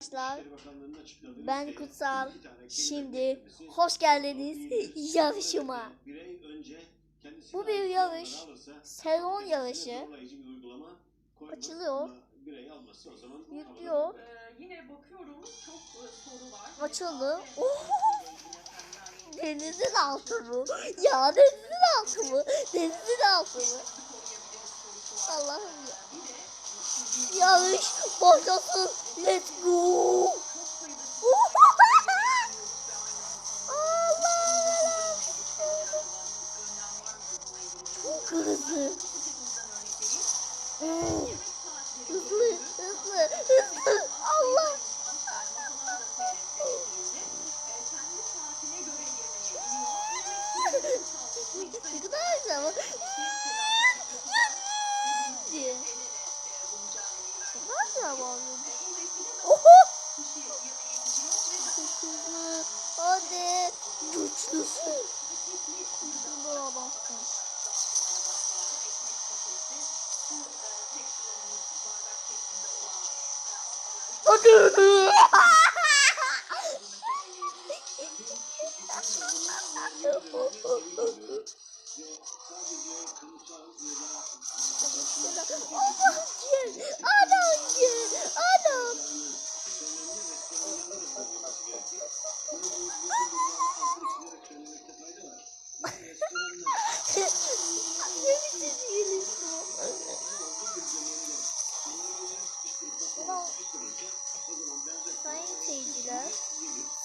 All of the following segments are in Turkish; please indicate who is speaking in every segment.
Speaker 1: Arkadaşlar ben Kutsal. Şimdi hoş geldiniz yarışıma. Bu bir yarış. Sezon yarışı. Açılıyor. Yüklüyor.
Speaker 2: Ee, yine bakıyorum çok e, soru var.
Speaker 1: Açıldı. Oh! Denizin altı mı? Ya denizin altı mı? Denizin altı mı? Allah'ım ya. Yarış başlasın. Let's go. Çok hızlı. Hmm. Hızlı, hızlı, hızlı. Allah. Ne kadar güzel ama. diye. Ne güzel bağırıyor. Oho! Çok hızlı. Hadi. Güçlüsün. Güçlü adamsın. Hadi. Sayın seyirciler,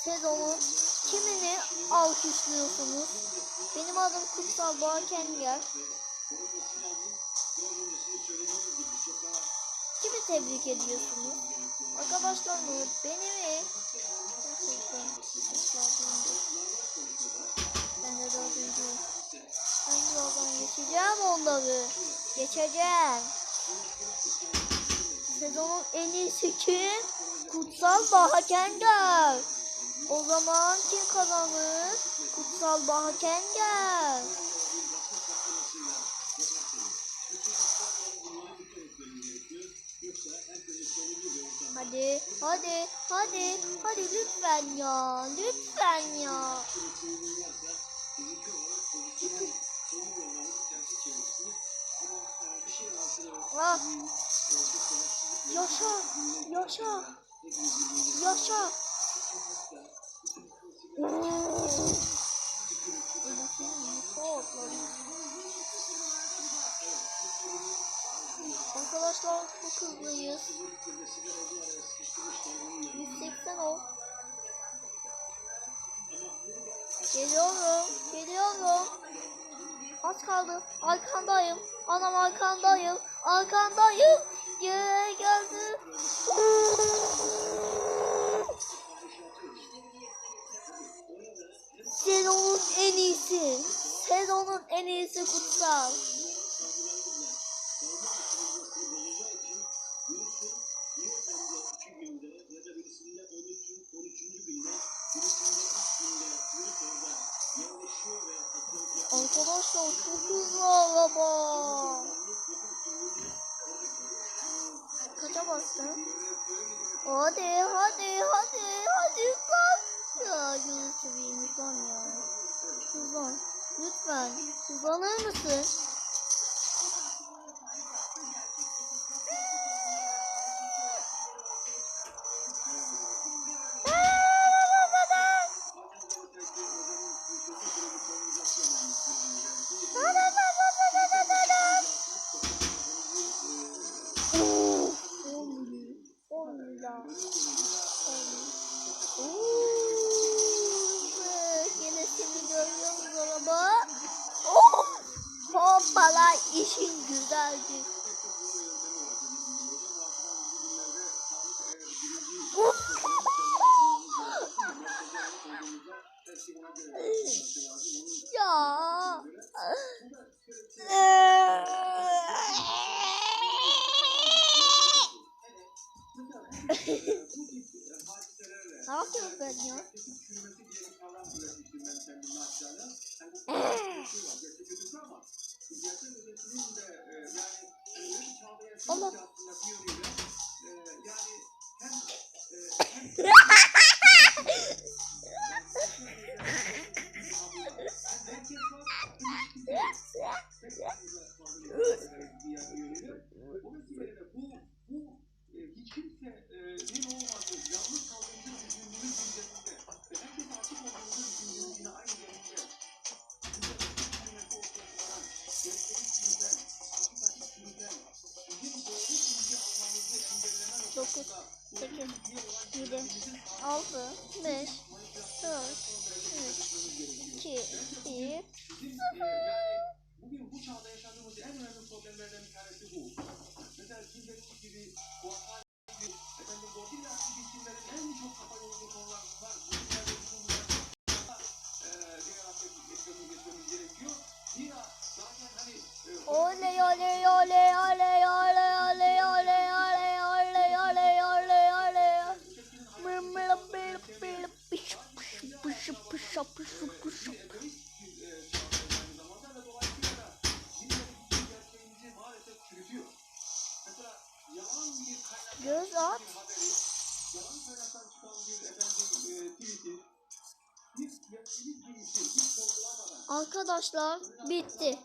Speaker 1: sezonun kimini alkışlıyorsunuz? Benim adım Kutsal Boğa Kenger. Kimi tebrik ediyorsunuz? Arkadaşlar mı? Beni mi? Gerçekten. Onları. Geçeceğim. Sezonun en iyisi kim? Kutsal Baha Kenger. O zaman kim kazanır? Kutsal Baha Kenger. Hadi, hadi, hadi, hadi lütfen ya, lütfen ya. Ah. Yaşa, yaşa, yaşa. Arkadaşlar çok hızlıyız. 180 ol. Geliyorum, geliyorum. Az kaldı. Arkandayım. Anam arkandayım. Arkandayım. Gel geldi. Arkadaşlar çok hızlı araba. Hadi hadi hadi hadi lan. Ya gözü seveyim lütfen ya. Hızlan. Lütfen. Hızlanır mısın? Yine seni görüyoruz araba. Oh! Hoppala işin güzeldi. Ya? Allah.
Speaker 3: 7, 6, 5, 4, 3, 2, 1, 0.
Speaker 1: Bugün bu çağda yaşadığımız en önemli problemlerden bir tanesi bu. Mesela dediğiniz gibi korkar gibi, efendim Godzilla gibi isimlerin en çok kafa yorduğu konular var. Bu isimlerde bizim bunlara eee genel aspekt etmemiz geçmemiz gerekiyor. Zira zaten hani e,
Speaker 3: oley oley oley oley oley oley
Speaker 1: Yokuş yokuş yokuş yokuş.
Speaker 3: Göz at.
Speaker 1: Yalan kaynaktan çıkan bir efendim tweet'i
Speaker 3: Arkadaşlar bitti.